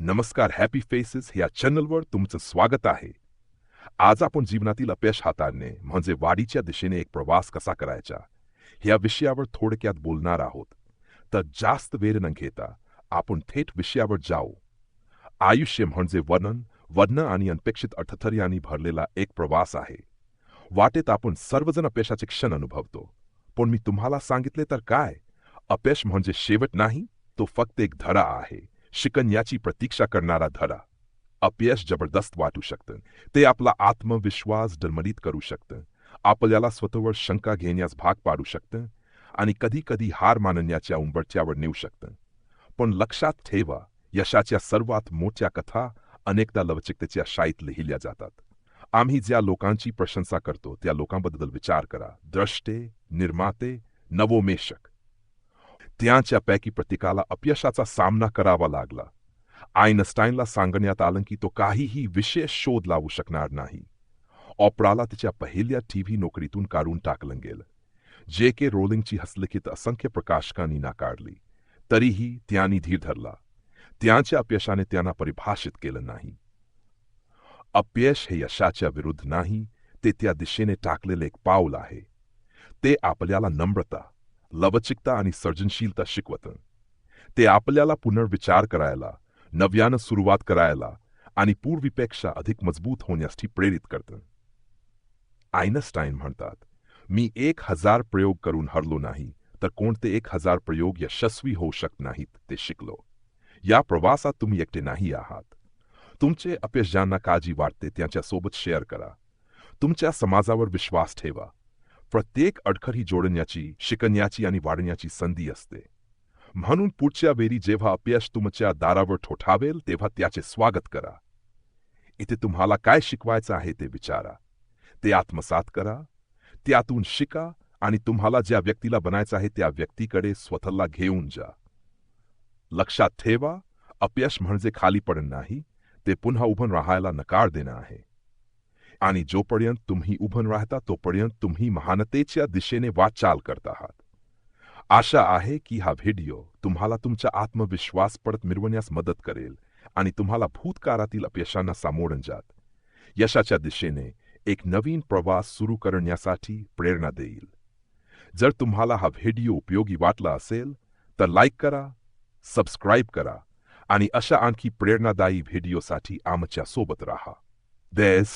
नमस्कार happy faces या चॅनलवर तुमचं स्वागत आहे. आज आपण जीवनातील अपयश हाताळणे म्हणजे वाढीच्या दिशेने एक प्रवास कसा करायचा ह्या विषयावर थोडक्यात बोलणार आहोत. तर जास्त वेळ न घेता आपण थेट विषयावर जाऊ. आयुष्य म्हणजे वर्णन वर्ण आणि अनपेक्षित अर्थथर्यांनी भरलेला एक प्रवास आहे. वाटेत आपण सर्वजण अपयशाचे क्षण अनुभवतो. पण मी तुम्हाला सांगितले तर काय? अपयश म्हणजे शेवट नाही तो फक्त एक धडा आहे. शिकण्याची प्रतीक्षा करणारा धडा. अपयश जबरदस्त वाटू शकतं. ते आपला आत्मविश्वास डलमडीत करू शकतं. आपल्याला स्वतःवर शंका घेण्यास भाग पाडू शकतं आणि कधी कधी हार मानण्याच्या उंबरठ्यावर नेऊ शकतं. पण लक्षात ठेवा यशाच्या सर्वात मोठ्या कथा अनेकदा लवचिकतेच्या शाईत लिहिल्या जातात. आम्ही ज्या लोकांची प्रशंसा करतो त्या लोकांबद्दल विचार करा. द्रष्टे निर्माते नवोमेषक. त्यांच्यापैकी प्रत्येकाला अपयशाचा सामना करावा लागला. आयनस्टाईनला सांगण्यात आलं की तो काहीही विशेष शोध लावू शकणार नाही. ऑपराला तिच्या पहिल्या टीव्ही नोकरीतून काढून टाकलं गेलं. जे के रोलिंगची हस्तलिखित असंख्य प्रकाशकांनी नाकारली. तरीही त्यांनी धीर धरला. त्यांच्या अपयशाने त्यांना परिभाषित केलं नाही. अपयश हे यशाच्या विरुद्ध नाही ते त्या दिशेने टाकलेले एक पाऊल आहे. ते आपल्याला नम्रता लवचिकता आणि सर्जनशीलता शिकवतं. ते आपल्याला पुनर्विचार करायला नव्यानं सुरुवात करायला आणि पूर्वीपेक्षा अधिक मजबूत होण्यासाठी प्रेरित करतं. आयनस्टाईन म्हणतात मी एक हजार प्रयोग करून हरलो नाही तर कोणते एक हजार प्रयोग यशस्वी होऊ शकत नाहीत ते शिकलो. या प्रवासात तुम्ही एकटे नाही आहात. तुमचे अपयश ज्यांना काळजी वाटते त्यांच्यासोबत शेअर करा. तुमच्या समाजावर विश्वास ठेवा. प्रत्येक अडखर ही जोडण्याची शिकण्याची आणि वाढण्याची संधी असते. म्हणून पुढच्या वेळी जेव्हा अपयश तुमच्या दारावर ठोठावेल तेव्हा त्याचे स्वागत करा. इथे तुम्हाला काय शिकवायचं आहे ते विचारा. ते आत्मसात करा. त्यातून शिका आणि तुम्हाला ज्या व्यक्तीला बनायचं आहे त्या व्यक्तीकडे स्वतःला घेऊन जा. लक्षात ठेवा अपयश म्हणजे खाली पडणं नाही ते पुन्हा उभं राहायला नकार देणं आहे. आणि जोपर्यंत तुम्ही उभं राहता तोपर्यंत तुम्ही महानतेच्या दिशेने वाटचाल करत आहात. आशा आहे की हा व्हिडिओ तुम्हाला तुमचा आत्मविश्वास परत मिळवण्यास मदत करेल आणि तुम्हाला भूतकाळातील अपयशांना सामोडून जात. यशाच्या दिशेने एक नवीन प्रवास सुरू करण्यासाठी प्रेरणा देईल. जर तुम्हाला हा व्हिडिओ उपयोगी वाटला असेल तर लाईक करा सबस्क्राईब करा आणि अशा आणखी प्रेरणादायी व्हिडिओसाठी आमच्यासोबत राहा. देस